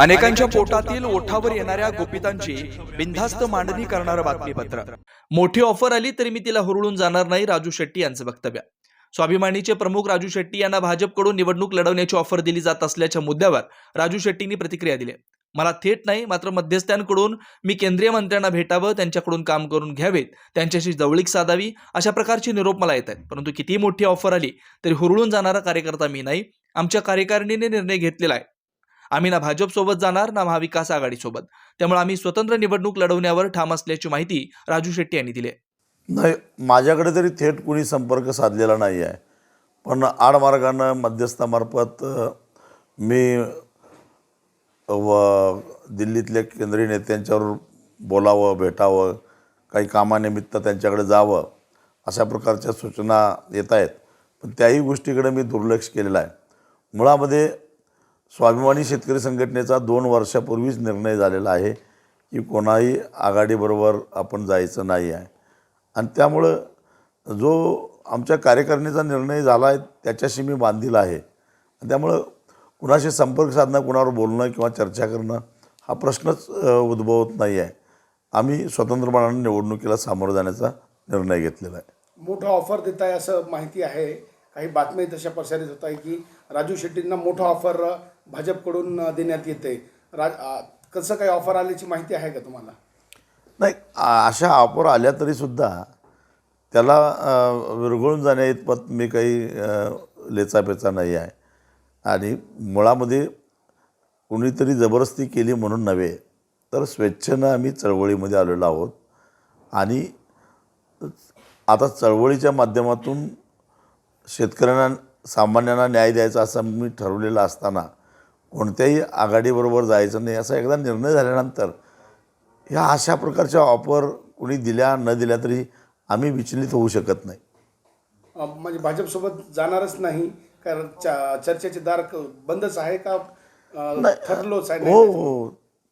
अनेकांच्या पोटातील ओठावर येणाऱ्या गोपितांची बिनधास्त मांडणी करणारं बातमीपत्र. मोठी ऑफर आली तरी मी तिला हुरळून जाणार नाही राजू शेट्टी यांचं वक्तव्य. स्वाभिमानीचे प्रमुख राजू शेट्टी यांना भाजपकडून निवडणूक लढवण्याची ऑफर दिली जात असल्याच्या मुद्द्यावर राजू शेट्टींनी प्रतिक्रिया दिली. मला थेट नाही मात्र मध्यस्थांकडून मी केंद्रीय मंत्र्यांना भेटावं त्यांच्याकडून काम करून घ्यावेत त्यांच्याशी जवळीक साधावी अशा प्रकारचे निरोप मला येत आहेत. परंतु किती मोठी ऑफर आली तरी हुरळून जाणारा कार्यकर्ता मी नाही. आमच्या कार्यकारिणीने निर्णय घेतलेला आहे. आम्ही ना भाजपसोबत जाणार ना महाविकास आघाडीसोबत त्यामुळे आम्ही स्वतंत्र निवडणूक लढवण्यावर ठाम असल्याची माहिती राजू शेट्टी यांनी दिली आहे. नाही माझ्याकडे तरी थेट कुणी संपर्क साधलेला नाही आहे. पण आडमार्गानं मध्यस्थामार्फत मी व दिल्लीतल्या केंद्रीय नेत्यांच्यावर बोलावं भेटावं काही कामानिमित्त त्यांच्याकडे जावं अशा प्रकारच्या सूचना येत आहेत. पण त्याही गोष्टीकडे मी दुर्लक्ष केलेलं आहे. मुळामध्ये स्वाभिमानी शेतकरी संघटनेचा दोन वर्षापूर्वीच निर्णय झालेला आहे की कोणाही आघाडीबरोबर आपण जायचं नाही आहे. आणि त्यामुळं जो आमच्या कार्यकारिणीचा निर्णय झाला आहे त्याच्याशी मी बांधील आहे. आणि त्यामुळं कुणाशी संपर्क साधणं कुणावर बोलणं किंवा चर्चा करणं हा प्रश्नच उद्भवत नाही आहे. आम्ही स्वतंत्रपणाने निवडणुकीला सामोरं जाण्याचा निर्णय घेतलेला आहे. मोठा ऑफर देत आहे असं माहिती आहे. काही बातम्या तशा प्रसारित होत आहे की राजू शेट्टींना मोठा ऑफर भाजपकडून देण्यात देण्यात येते राज कसं काही ऑफर आल्याची माहिती आहे का तुम्हाला? नाही आ- अशा ऑफर आल्या तरीसुद्धा त्याला विरघळून जाण्या इतपत मी काही लेचापेचा नाही आहे. आणि मुळामध्ये कुणीतरी जबरदस्ती केली म्हणून नव्हे तर स्वेच्छेनं आम्ही चळवळीमध्ये आलेलो आहोत. आणि आता चळवळीच्या माध्यमातून शेतकऱ्यांना सामान्यांना न्याय द्यायचा असं मी ठरवलेलं असताना कोणत्याही आघाडीबरोबर जायचं नाही असा एकदा निर्णय झाल्यानंतर ह्या अशा प्रकारच्या ऑफर कुणी दिल्या न दिल्या तरी आम्ही विचलित होऊ शकत नाही. म्हणजे भाजपसोबत जाणारच नाही कारण चर्चेचे दार बंदच आहे का? ठरलोच आहे हो हो.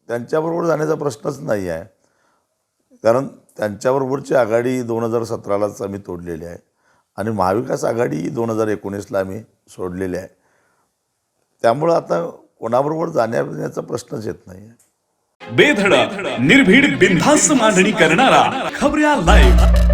त्यांच्याबरोबर जाण्याचा प्रश्नच नाही आहे. कारण त्यांच्याबरोबरची आघाडी दोन हजार सतरालाच आम्ही तोडलेली आहे. आणि महाविकास आघाडी दोन हजार एकोणीसला आम्ही सोडलेली आहे. त्यामुळं आता कोणाबरोबर जाण्याचा प्रश्नच येत नाही बेधडक निर्भीड बिनधास्त मांडणी करणारा खबऱ्या लाईव्ह